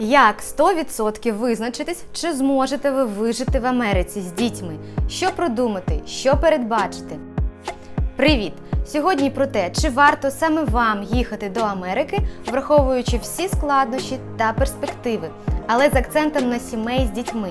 Як 100% визначитись, чи зможете ви вижити в Америці з дітьми? Що продумати, що передбачити? Привіт! Сьогодні про те, чи варто саме вам їхати до Америки, враховуючи всі складнощі та перспективи, але з акцентом на сімей з дітьми.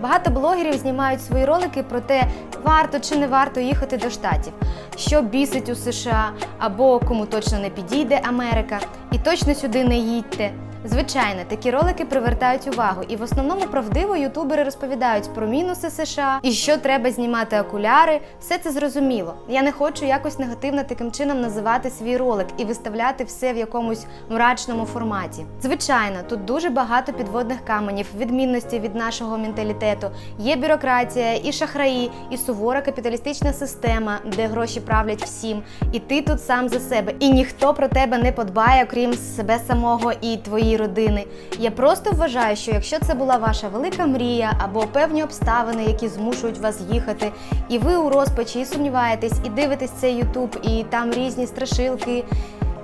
Багато блогерів знімають свої ролики про те, варто чи не варто їхати до штатів, що бісить у США або кому точно не підійде Америка, і точно сюди не їдьте. Звичайно, такі ролики привертають увагу, і в основному правдиво ютубери розповідають про мінуси США і що треба знімати окуляри. Все це зрозуміло. Я не хочу якось негативно таким чином називати свій ролик і виставляти все в якомусь мрачному форматі. Звичайно, тут дуже багато підводних каменів, відмінності від нашого менталітету. Є бюрократія, і шахраї, і сувора капіталістична система, де гроші правлять всім, і ти тут сам за себе, і ніхто про тебе не подбає, окрім себе самого і твоєї родини. Я просто вважаю, що якщо це була ваша велика мрія або певні обставини, які змушують вас їхати, і ви у розпачі і сумніваєтесь, і дивитесь цей Ютуб, і там різні страшилки.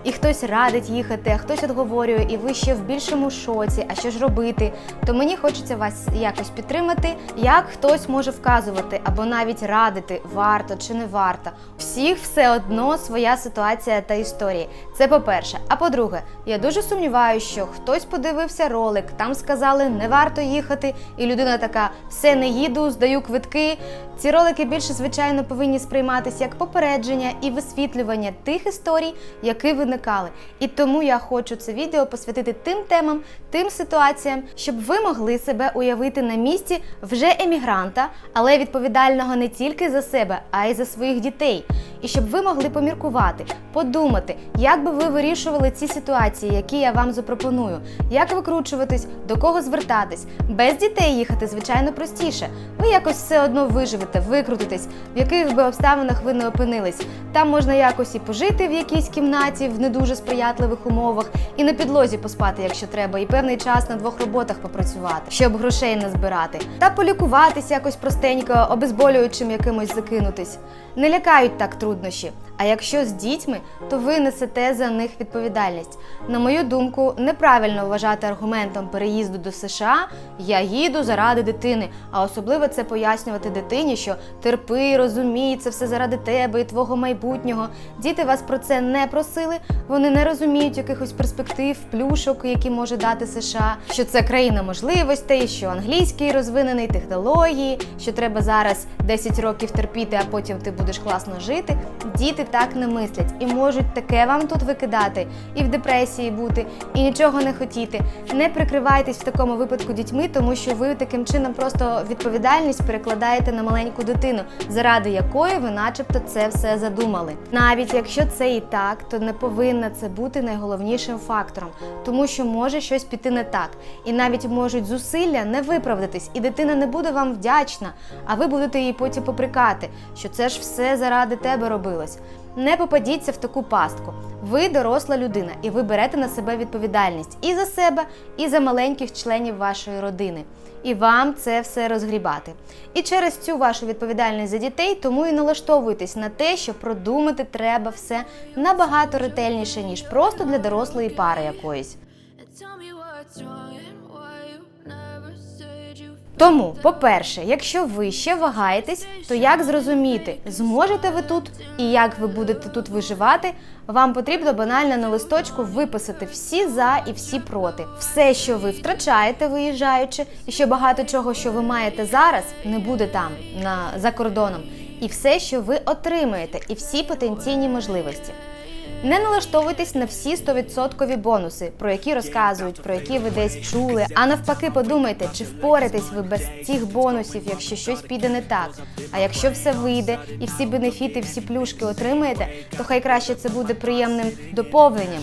І хтось радить їхати, а хтось отговорює, і ви ще в більшому шоці. А що ж робити? То мені хочеться вас якось підтримати, як хтось може вказувати або навіть радити, варто чи не варто. Всіх все одно своя ситуація та історії. Це по-перше. А по-друге, я дуже сумніваюся, що хтось подивився ролик, там сказали не варто їхати, і людина така: все не їду, здаю квитки. Ці ролики більше звичайно повинні сприйматися як попередження і висвітлювання тих історій, які виникали. І тому я хочу це відео посвятити тим темам, тим ситуаціям, щоб ви могли себе уявити на місці вже емігранта, але відповідального не тільки за себе, а й за своїх дітей. І щоб ви могли поміркувати, подумати, як би ви вирішували ці ситуації, які я вам запропоную, як викручуватись, до кого звертатись. Без дітей їхати, звичайно, простіше. Ви якось все одно виживете, викрутитесь, в яких би обставинах ви не опинились. Там можна якось і пожити в якійсь кімнаті в не дуже сприятливих умовах, і на підлозі поспати, якщо треба, і певний час на двох роботах попрацювати, щоб грошей не збирати, та полікуватись якось простенько, обезболюючим якимось закинутись. Не лякають так труднощі. А якщо з дітьми, то ви несете за них відповідальність. На мою думку, неправильно вважати аргументом переїзду до США я їду заради дитини, а особливо це пояснювати дитині, що терпи, розумій, це все заради тебе і твого майбутнього. Діти вас про це не просили, вони не розуміють якихось перспектив, плюшок, які може дати США, що це країна можливостей, що англійський розвинений технології, що треба зараз 10 років терпіти, а потім ти будеш класно жити. Діти так не мислять і можуть таке вам тут викидати, і в депресії бути, і нічого не хотіти. Не прикривайтесь в такому випадку дітьми, тому що ви таким чином просто відповідальність перекладаєте на маленьку дитину, заради якої ви, начебто, це все задумали. Навіть якщо це і так, то не повинна це бути найголовнішим фактором, тому що може щось піти не так, і навіть можуть зусилля не виправдатись, і дитина не буде вам вдячна, а ви будете їй потім попрекати, що це ж все заради тебе робилось. Не попадіться в таку пастку. Ви доросла людина, і ви берете на себе відповідальність і за себе, і за маленьких членів вашої родини. І вам це все розгрібати. І через цю вашу відповідальність за дітей, тому і налаштовуйтесь на те, що продумати треба все набагато ретельніше, ніж просто для дорослої пари якоїсь. Тому, по-перше, якщо ви ще вагаєтесь, то як зрозуміти, зможете ви тут і як ви будете тут виживати, вам потрібно банально на листочку виписати всі за і всі проти. Все, що ви втрачаєте, виїжджаючи, і що багато чого, що ви маєте зараз, не буде там, на, за кордоном. І все, що ви отримаєте, і всі потенційні можливості. Не налаштовуйтесь на всі 100% бонуси, про які розказують, про які ви десь чули. А навпаки, подумайте, чи впораєтесь ви без цих бонусів, якщо щось піде не так. А якщо все вийде і всі бенефіти, всі плюшки отримаєте, то хай краще це буде приємним доповненням.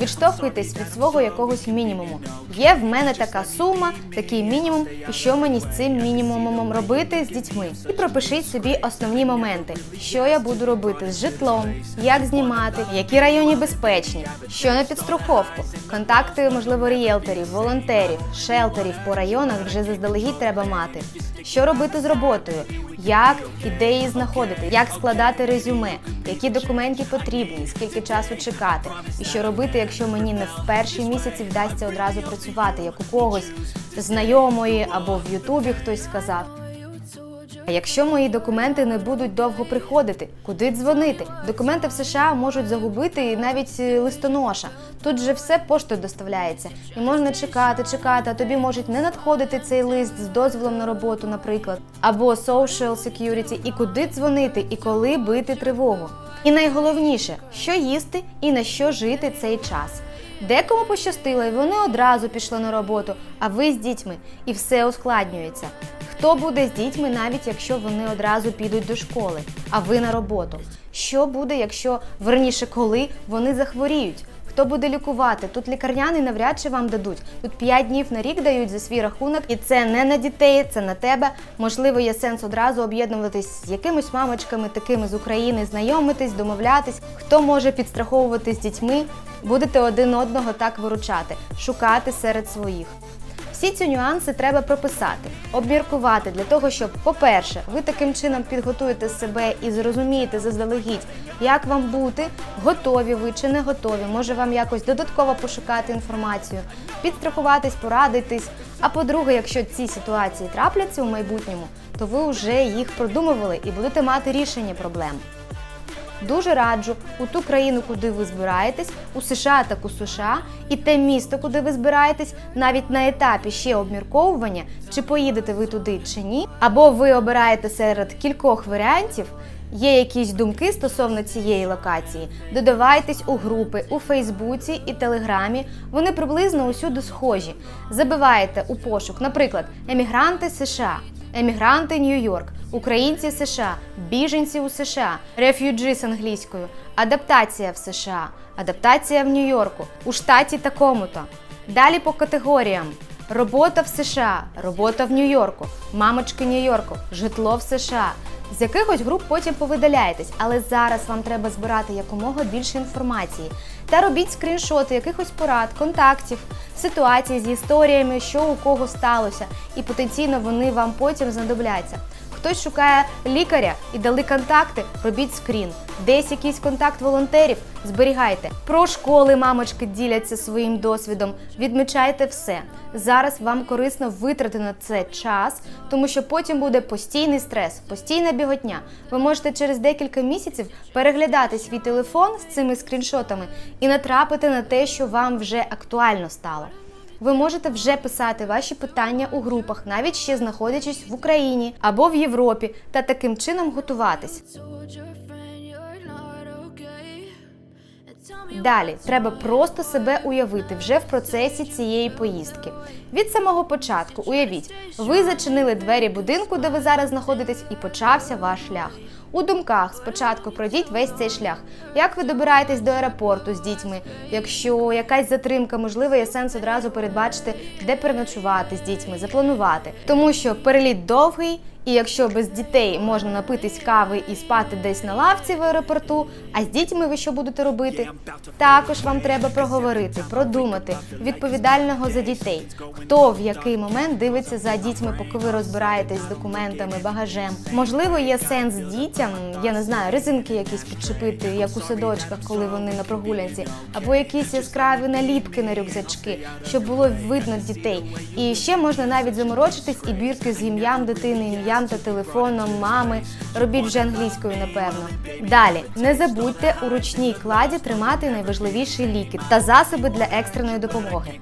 Відштовхуйтесь від свого якогось мінімуму. Є в мене така сума, такий мінімум, і що мені з цим мінімумом робити з дітьми. І пропишіть собі основні моменти, що я буду робити з житлом, як знімати, які районі безпечні, що на підстраховку, контакти, можливо, рієлторів, волонтерів, шелтерів по районах вже заздалегідь треба мати. Що робити з роботою? як ідеї знаходити, як складати резюме, які документи потрібні, скільки часу чекати, і що робити, якщо мені не в перші місяці вдасться одразу працювати, як у когось знайомої або в Ютубі хтось сказав. А якщо мої документи не будуть довго приходити, куди дзвонити? Документи в США можуть загубити і навіть е, листоноша. Тут же все поштою доставляється, і можна чекати, чекати, а тобі можуть не надходити цей лист з дозволом на роботу, наприклад, або social security, і куди дзвонити, і коли бити тривогу. І найголовніше, що їсти і на що жити цей час. Декому пощастило, і вони одразу пішли на роботу, а ви з дітьми, і все ускладнюється. Хто буде з дітьми, навіть якщо вони одразу підуть до школи, а ви на роботу? Що буде, якщо верніше, коли вони захворіють? Хто буде лікувати? Тут лікарняний навряд чи вам дадуть. Тут 5 днів на рік дають за свій рахунок, і це не на дітей, це на тебе. Можливо, є сенс одразу об'єднуватись з якимись мамочками, такими з України, знайомитись, домовлятись. Хто може підстраховувати з дітьми? Будете один одного так виручати, шукати серед своїх. Всі ці нюанси треба прописати, обміркувати для того, щоб, по-перше, ви таким чином підготуєте себе і зрозумієте заздалегідь, як вам бути, готові ви чи не готові. Може вам якось додатково пошукати інформацію, підстрахуватись, порадитись. А по-друге, якщо ці ситуації трапляться у майбутньому, то ви вже їх продумували і будете мати рішення проблем. Дуже раджу у ту країну, куди ви збираєтесь, у США так у США, і те місто, куди ви збираєтесь, навіть на етапі ще обмірковування, чи поїдете ви туди чи ні, або ви обираєте серед кількох варіантів. Є якісь думки стосовно цієї локації, додавайтесь у групи у Фейсбуці і Телеграмі. Вони приблизно усюди схожі. Забиваєте у пошук, наприклад, емігранти США, емігранти Нью-Йорк, українці США, біженці у США, refugees англійською, адаптація в США, адаптація в Нью-Йорку, у штаті такому-то. Далі по категоріям. Робота в США, робота в Нью-Йорку, мамочки Нью-Йорку, житло в США. З якихось груп потім повидаляєтесь, але зараз вам треба збирати якомога більше інформації та робіть скріншоти якихось порад, контактів, ситуацій з історіями, що у кого сталося, і потенційно вони вам потім знадобляться. Хтось шукає лікаря і дали контакти, робіть скрін. Десь якийсь контакт волонтерів, зберігайте. Про школи мамочки діляться своїм досвідом. Відмічайте все. Зараз вам корисно витрати на це час, тому що потім буде постійний стрес, постійна біготня. Ви можете через декілька місяців переглядати свій телефон з цими скріншотами і натрапити на те, що вам вже актуально стало. Ви можете вже писати ваші питання у групах, навіть ще знаходячись в Україні або в Європі, та таким чином готуватись. Далі треба просто себе уявити вже в процесі цієї поїздки. Від самого початку уявіть, ви зачинили двері будинку, де ви зараз знаходитесь, і почався ваш шлях. У думках спочатку пройдіть весь цей шлях. Як ви добираєтесь до аеропорту з дітьми? Якщо якась затримка, можливо, є сенс одразу передбачити, де переночувати з дітьми, запланувати. Тому що переліт довгий, і якщо без дітей можна напитись кави і спати десь на лавці в аеропорту, а з дітьми ви що будете робити? Також вам треба проговорити, продумати відповідального за дітей, хто в який момент дивиться за дітьми, поки ви розбираєтесь з документами, багажем. Можливо, є сенс дітям, я не знаю, резинки якісь підчепити, як у садочках, коли вони на прогулянці, або якісь яскраві наліпки на рюкзачки, щоб було видно дітей. І ще можна навіть заморочитись і бірки з ім'ям дитини, та телефоном мами. Робіть вже англійською, напевно. Далі не забудьте у ручній кладі тримати найважливіші ліки та засоби для екстреної допомоги.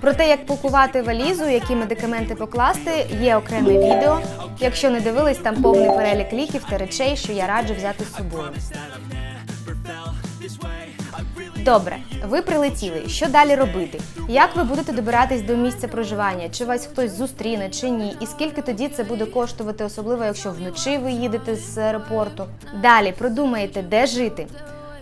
Про те, як пакувати валізу, які медикаменти покласти, є окреме відео. Якщо не дивились, там повний перелік ліків та речей, що я раджу взяти з собою. Добре, ви прилетіли. Що далі робити? Як ви будете добиратись до місця проживання? Чи вас хтось зустріне, чи ні? І скільки тоді це буде коштувати, особливо якщо вночі ви їдете з аеропорту? Далі продумаєте, де жити.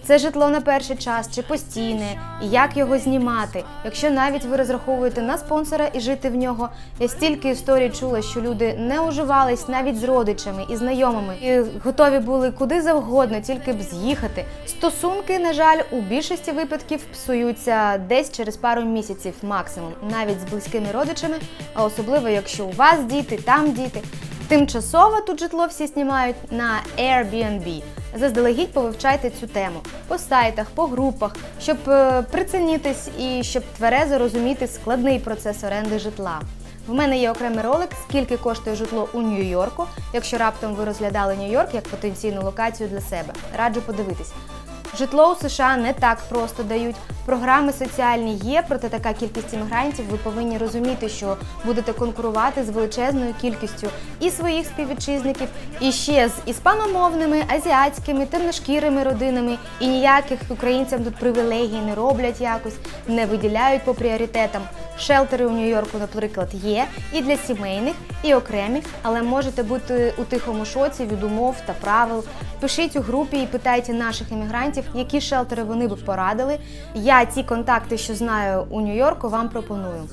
Це житло на перший час чи постійне, і як його знімати. Якщо навіть ви розраховуєте на спонсора і жити в нього, я стільки історій чула, що люди не уживались навіть з родичами і знайомими, і готові були куди завгодно, тільки б з'їхати. Стосунки, на жаль, у більшості випадків псуються десь через пару місяців максимум, навіть з близькими родичами, а особливо якщо у вас діти, там діти. Тимчасово тут житло всі знімають на Airbnb. Заздалегідь повивчайте цю тему по сайтах, по групах, щоб е, прицінітись і щоб тверезо розуміти складний процес оренди житла. В мене є окремий ролик, скільки коштує житло у Нью-Йорку, якщо раптом ви розглядали Нью-Йорк як потенційну локацію для себе. Раджу подивитись. Житло у США не так просто дають. Програми соціальні є, проте така кількість іммігрантів. Ви повинні розуміти, що будете конкурувати з величезною кількістю і своїх співвітчизників, і ще з іспаномовними, азіатськими, темношкірими родинами. І ніяких українцям тут привілегій не роблять якось, не виділяють по пріоритетам. Шелтери у Нью-Йорку, наприклад, є і для сімейних, і окремі, але можете бути у тихому шоці від умов та правил. Пишіть у групі і питайте наших іммігрантів, які шелтери вони б порадили. Я ті контакти, що знаю у Нью-Йорку, вам пропоную.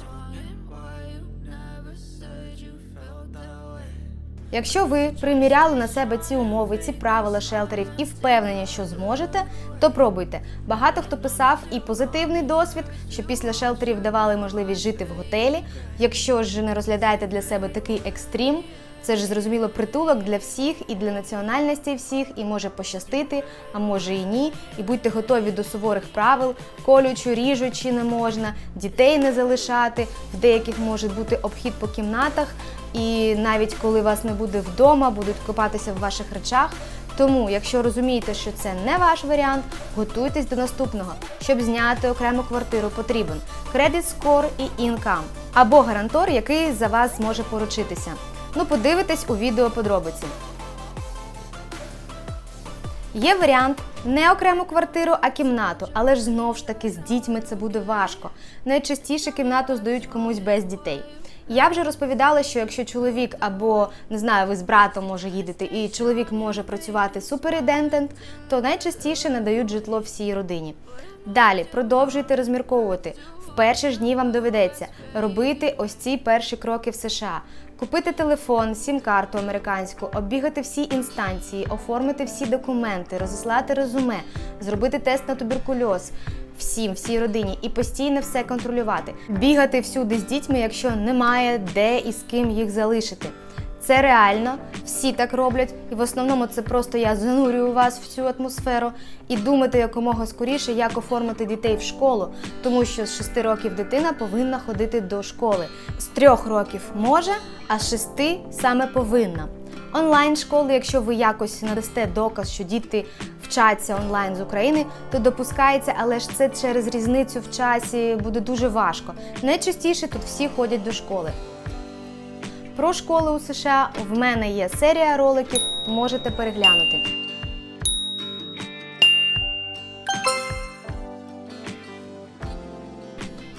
Якщо ви приміряли на себе ці умови, ці правила шелтерів і впевнені, що зможете, то пробуйте. Багато хто писав і позитивний досвід, що після шелтерів давали можливість жити в готелі. Якщо ж не розглядаєте для себе такий екстрім, це ж зрозуміло притулок для всіх і для національності всіх, і може пощастити, а може і ні. І будьте готові до суворих правил, колючу, ріжучи не можна, дітей не залишати. В деяких може бути обхід по кімнатах, і навіть коли вас не буде вдома, будуть копатися в ваших речах. Тому, якщо розумієте, що це не ваш варіант, готуйтесь до наступного. Щоб зняти окрему квартиру, потрібен кредит скор і інкам або гарантор, який за вас зможе поручитися. Ну, подивитесь у відео подробиці. Є варіант не окрему квартиру, а кімнату, але ж знову ж таки з дітьми це буде важко. Найчастіше кімнату здають комусь без дітей. Я вже розповідала, що якщо чоловік або не знаю, ви з братом може їдете, і чоловік може працювати суперідентент, то найчастіше надають житло всій родині. Далі продовжуйте розмірковувати. В перші ж дні вам доведеться робити ось ці перші кроки в США. Купити телефон, сім-карту американську, оббігати всі інстанції, оформити всі документи, розіслати резюме, зробити тест на туберкульоз всім, всій родині і постійно все контролювати. Бігати всюди з дітьми, якщо немає де і з ким їх залишити. Це реально, всі так роблять, і в основному це просто я занурюю вас в цю атмосферу і думати якомога скоріше, як оформити дітей в школу, тому що з 6 років дитина повинна ходити до школи. З 3 років може, а з 6 саме повинна. Онлайн школи, якщо ви якось надасте доказ, що діти вчаться онлайн з України, то допускається, але ж це через різницю в часі буде дуже важко. Найчастіше тут всі ходять до школи. Про школи у США в мене є серія роликів, можете переглянути.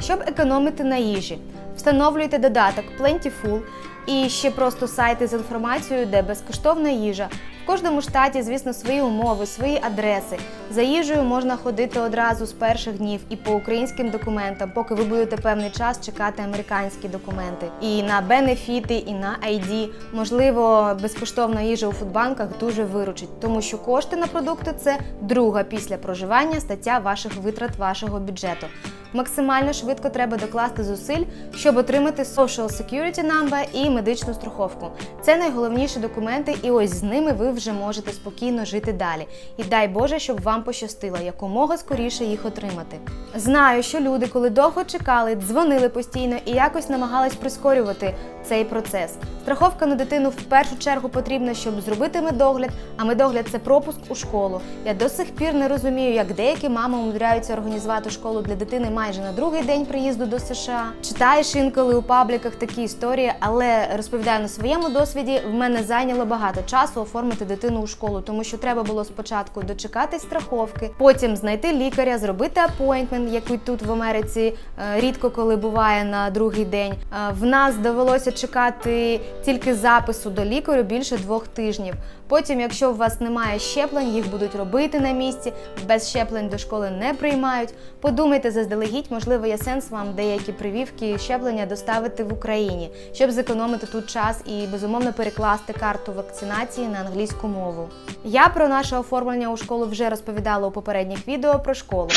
Щоб економити на їжі, встановлюйте додаток Plentiful і ще просто сайти з інформацією, де безкоштовна їжа. Кожному штаті, звісно, свої умови, свої адреси. За їжею можна ходити одразу з перших днів і по українським документам, поки ви будете певний час чекати американські документи. І на бенефіти, і на ID. Можливо, безкоштовна їжа у фудбанках дуже виручить, тому що кошти на продукти це друга після проживання стаття ваших витрат вашого бюджету. Максимально швидко треба докласти зусиль, щоб отримати Social Security Number і медичну страховку. Це найголовніші документи, і ось з ними ви вже можете спокійно жити далі. І дай Боже, щоб вам пощастило якомога скоріше їх отримати. Знаю, що люди, коли довго чекали, дзвонили постійно і якось намагались прискорювати цей процес. Страховка на дитину в першу чергу потрібна, щоб зробити медогляд, а медогляд це пропуск у школу. Я до сих пір не розумію, як деякі мами умудряються організувати школу для дитини майже на другий день приїзду до США. Читаєш інколи у пабліках такі історії, але розповідаю на своєму досвіді. В мене зайняло багато часу оформити дитину у школу, тому що треба було спочатку дочекатись страховки, потім знайти лікаря, зробити апойнтмент, який тут в Америці е, рідко коли буває на другий день. Е, В нас довелося чекати тільки запису до лікаря більше двох тижнів. Потім, якщо у вас немає щеплень, їх будуть робити на місці. Без щеплень до школи не приймають. Подумайте заздалегідь, можливо, є сенс вам деякі прививки і щеплення доставити в Україні, щоб зекономити тут час і безумовно перекласти карту вакцинації на англійську мову. Я про наше оформлення у школу вже розповідала у попередніх відео про школу.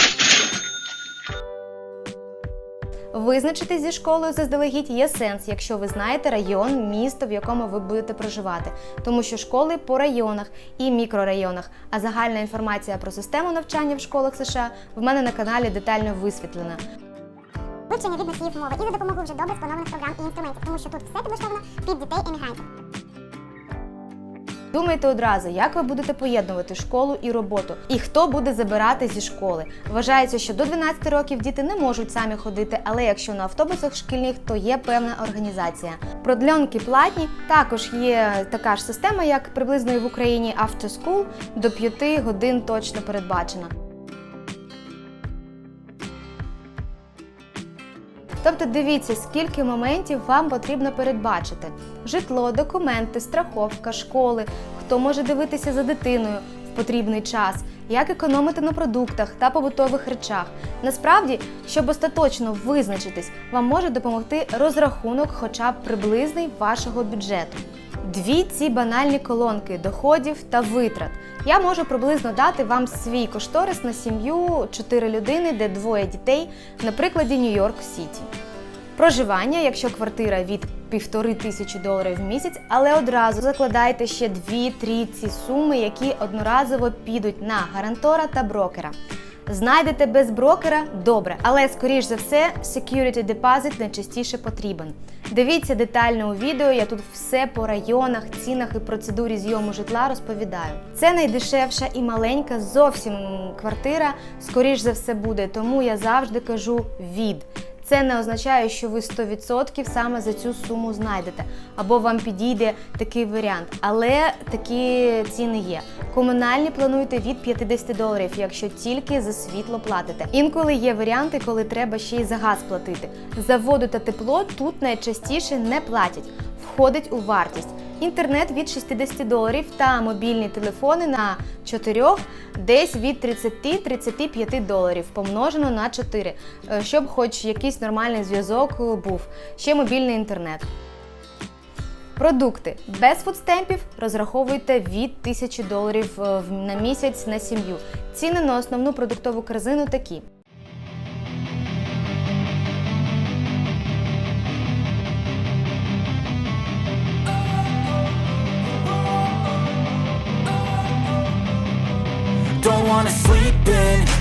Визначитись зі школою заздалегідь є сенс, якщо ви знаєте район, місто, в якому ви будете проживати, тому що школи по районах і мікрорайонах, а загальна інформація про систему навчання в школах США в мене на каналі детально висвітлена. Вивчення відносів мови і за допомогою вже добре спланованих програм і інструментів, тому що тут все підлаштовано під дітей емігрантів. Думайте одразу, як ви будете поєднувати школу і роботу, і хто буде забирати зі школи. Вважається, що до 12 років діти не можуть самі ходити, але якщо на автобусах шкільних, то є певна організація. Продльонки платні також є така ж система, як приблизно і в Україні After School, до 5 годин точно передбачена. Тобто дивіться, скільки моментів вам потрібно передбачити: житло, документи, страховка, школи, хто може дивитися за дитиною в потрібний час, як економити на продуктах та побутових речах. Насправді, щоб остаточно визначитись, вам може допомогти розрахунок, хоча б приблизний вашого бюджету. Дві ці банальні колонки доходів та витрат. Я можу приблизно дати вам свій кошторис на сім'ю 4 людини, де двоє дітей, на прикладі Нью-Йорк Сіті. Проживання, якщо квартира від півтори тисячі доларів в місяць, але одразу закладайте ще 2-3 ці суми, які одноразово підуть на гарантора та брокера. Знайдете без брокера добре, але скоріш за все security deposit найчастіше потрібен. Дивіться детально у відео, я тут все по районах, цінах і процедурі зйому житла розповідаю. Це найдешевша і маленька зовсім квартира, скоріш за все буде, тому я завжди кажу від. Це не означає, що ви 100% саме за цю суму знайдете, або вам підійде такий варіант. Але такі ціни є. Комунальні плануйте від 50 доларів, якщо тільки за світло платите. Інколи є варіанти, коли треба ще й за газ платити. За воду та тепло тут найчастіше не платять, входить у вартість. Інтернет від 60 доларів та мобільні телефони на 4 десь від 30-35 доларів помножено на 4, е, щоб хоч якийсь нормальний зв'язок був. Ще мобільний інтернет. Продукти без фудстемпів розраховуйте від 1000 доларів е, на місяць на сім'ю. Ціни на основну продуктову корзину такі.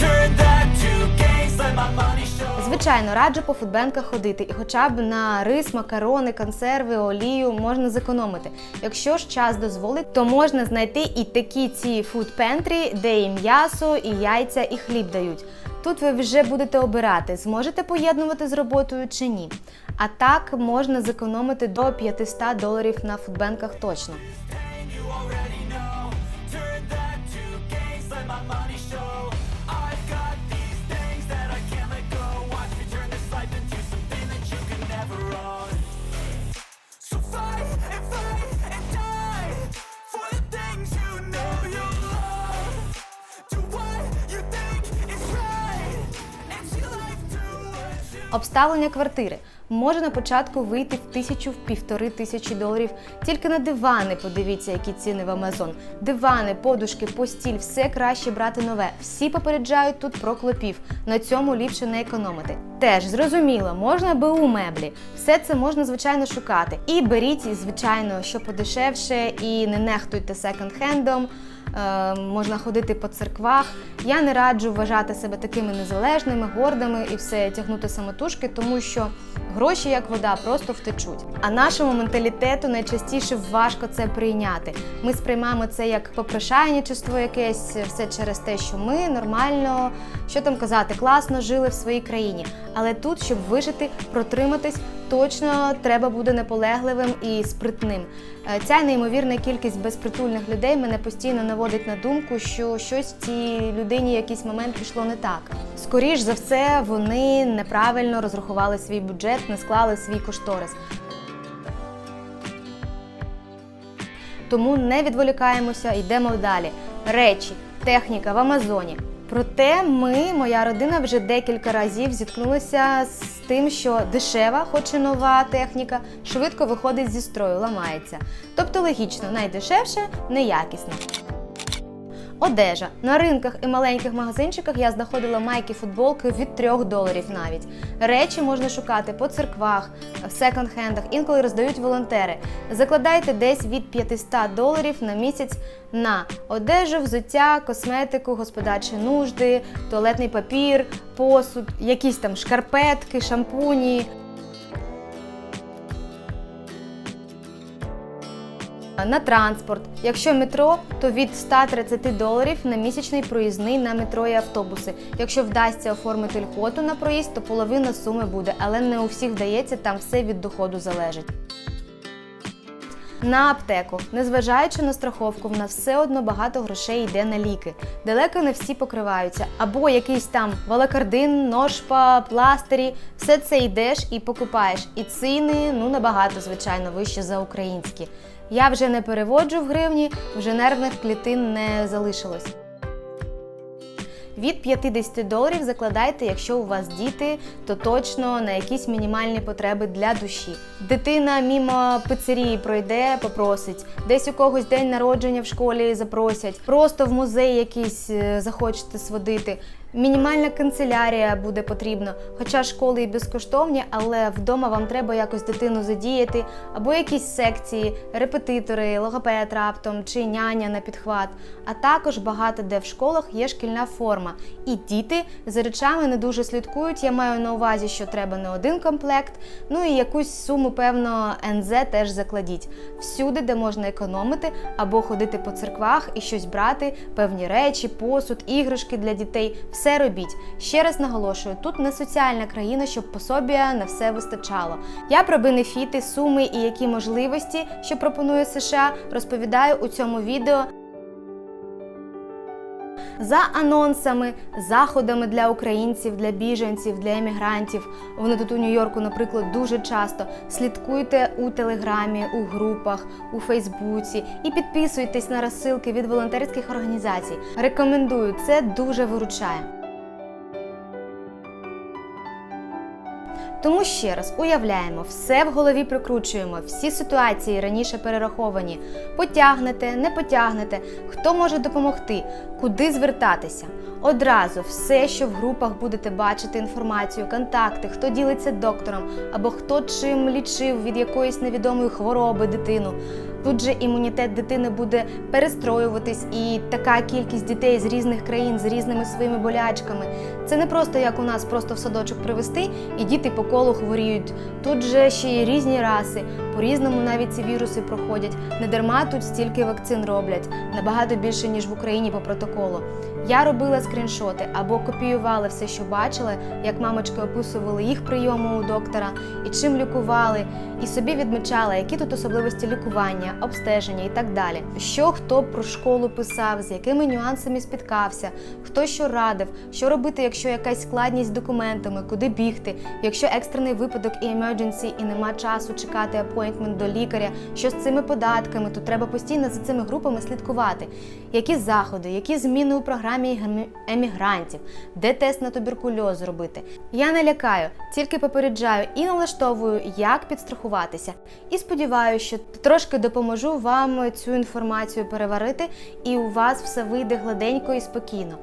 Turn that to gains, let my money show Звичайно, раджу по фудбенках ходити, хоча б на рис, макарони, консерви, олію можна зекономити. Якщо ж час дозволить, то можна знайти і такі ці фудпентрі, де і м'ясо, і яйця, і хліб дають. Тут ви вже будете обирати, зможете поєднувати з роботою чи ні. А так можна зекономити до 500 доларів на фудбенках точно. Обставлення квартири може на початку вийти в тисячу в півтори тисячі доларів. Тільки на дивани подивіться, які ціни в Амазон. Дивани, подушки, постіль, все краще брати нове. Всі попереджають тут про клопів. На цьому ліпше не економити. Теж зрозуміло, можна БУ меблі. Все це можна звичайно шукати. І беріть, звичайно, що подешевше, і не нехтуйте секонд-хендом. Е, можна ходити по церквах. Я не раджу вважати себе такими незалежними, гордими і все тягнути самотужки, тому що гроші, як вода, просто втечуть. А нашому менталітету найчастіше важко це прийняти. Ми сприймаємо це як попрошайничество якесь, все через те, що ми нормально, що там казати, класно жили в своїй країні. Але тут, щоб вижити, протриматись, точно треба бути наполегливим і спритним. Е, Ця неймовірна кількість безпритульних людей мене постійно наводить на думку, що щось в цій людині в якийсь момент пішло не так. Скоріш за все, вони неправильно розрахували свій бюджет, не склали свій кошторис. Тому не відволікаємося, йдемо далі. Речі, техніка в Амазоні. Проте ми, моя родина, вже декілька разів зіткнулися з тим, що дешева, хоч і нова техніка, швидко виходить зі строю, ламається. Тобто логічно, найдешевше, неякісне. Одежа. На ринках і маленьких магазинчиках я знаходила майки, футболки від 3 доларів навіть. Речі можна шукати по церквах, в секонд-хендах, інколи роздають волонтери. Закладайте десь від 500 доларів на місяць на одежу, взуття, косметику, господарчі нужди, туалетний папір, посуд, якісь там шкарпетки, шампуні. На транспорт. Якщо метро, то від 130 доларів на місячний проїзний на метро і автобуси. Якщо вдасться оформити льготу на проїзд, то половина суми буде, але не у всіх вдається, там все від доходу залежить. На аптеку, незважаючи на страховку, в нас все одно багато грошей йде на ліки. Далеко не всі покриваються. Або якийсь там валакардин, ножпа, пластирі. Все це йдеш і покупаєш. І ціни ну набагато, звичайно, вищі за українські. Я вже не переводжу в гривні, вже нервних клітин не залишилось. Від 50 доларів закладайте, якщо у вас діти, то точно на якісь мінімальні потреби для душі. Дитина мімо пицерії пройде, попросить, десь у когось день народження в школі запросять, просто в музей якийсь е, захочете сводити. Мінімальна канцелярія буде потрібна, хоча школи і безкоштовні, але вдома вам треба якось дитину задіяти, або якісь секції, репетитори, логопед раптом чи няня на підхват. А також багато де в школах є шкільна форма. І діти за речами не дуже слідкують. Я маю на увазі, що треба не один комплект, ну і якусь суму, певно, НЗ теж закладіть. Всюди, де можна економити, або ходити по церквах і щось брати, певні речі, посуд, іграшки для дітей. Все робіть. Ще раз наголошую, тут не соціальна країна, щоб пособія на все вистачало. Я про бенефіти, суми і які можливості, що пропонує США, розповідаю у цьому відео. За анонсами, заходами для українців, для біженців, для емігрантів. Вони тут у Нью-Йорку, наприклад, дуже часто. Слідкуйте у телеграмі, у групах, у Фейсбуці і підписуйтесь на розсилки від волонтерських організацій. Рекомендую, це дуже виручає. Тому ще раз уявляємо, все в голові прикручуємо, всі ситуації раніше перераховані. Потягнете, не потягнете, хто може допомогти, куди звертатися. Одразу все, що в групах будете бачити інформацію, контакти, хто ділиться доктором або хто чим лічив від якоїсь невідомої хвороби дитину. Тут же імунітет дитини буде перестроюватись, і така кількість дітей з різних країн з різними своїми болячками. Це не просто як у нас просто в садочок привезти, і діти по колу хворіють. Тут же ще й різні раси, по-різному навіть ці віруси проходять. Не дарма тут стільки вакцин роблять, набагато більше, ніж в Україні по протоколу. Я робила скріншоти або копіювала все, що бачила, як мамочки описували їх прийому у доктора і чим лікували, і собі відмічала, які тут особливості лікування, обстеження і так далі. Що хто про школу писав, з якими нюансами спіткався, хто що радив, що робити, якщо якась складність з документами, куди бігти, якщо екстрений випадок і emergency, і нема часу чекати апойнтмент до лікаря, що з цими податками, то треба постійно за цими групами слідкувати. Які заходи, які зміни у програмі ем- емігрантів, де тест на туберкульоз зробити. Я не лякаю, тільки попереджаю і налаштовую, як підстрахуватися. І сподіваюся, що трошки допоможу вам цю інформацію переварити, і у вас все вийде гладенько і спокійно.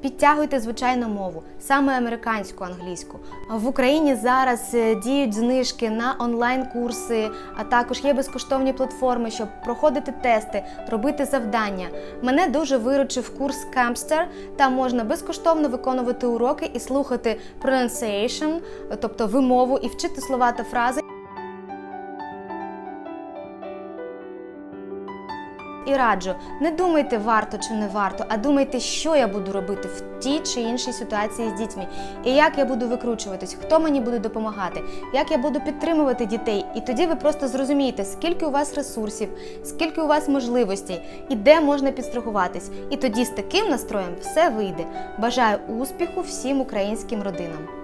Підтягуйте звичайну мову, саме американську англійську. В Україні зараз е, діють знижки на онлайн-курси, а також є безкоштовні платформи, щоб проходити тести, робити завдання. Мене дуже виручив курс Campster. Там можна безкоштовно виконувати уроки і слухати pronunciation, тобто вимову, і вчити слова та фрази. І раджу, не думайте варто чи не варто, а думайте, що я буду робити в тій чи іншій ситуації з дітьми, і як я буду викручуватись, хто мені буде допомагати, як я буду підтримувати дітей. І тоді ви просто зрозумієте, скільки у вас ресурсів, скільки у вас можливостей і де можна підстрахуватись. І тоді з таким настроєм все вийде. Бажаю успіху всім українським родинам.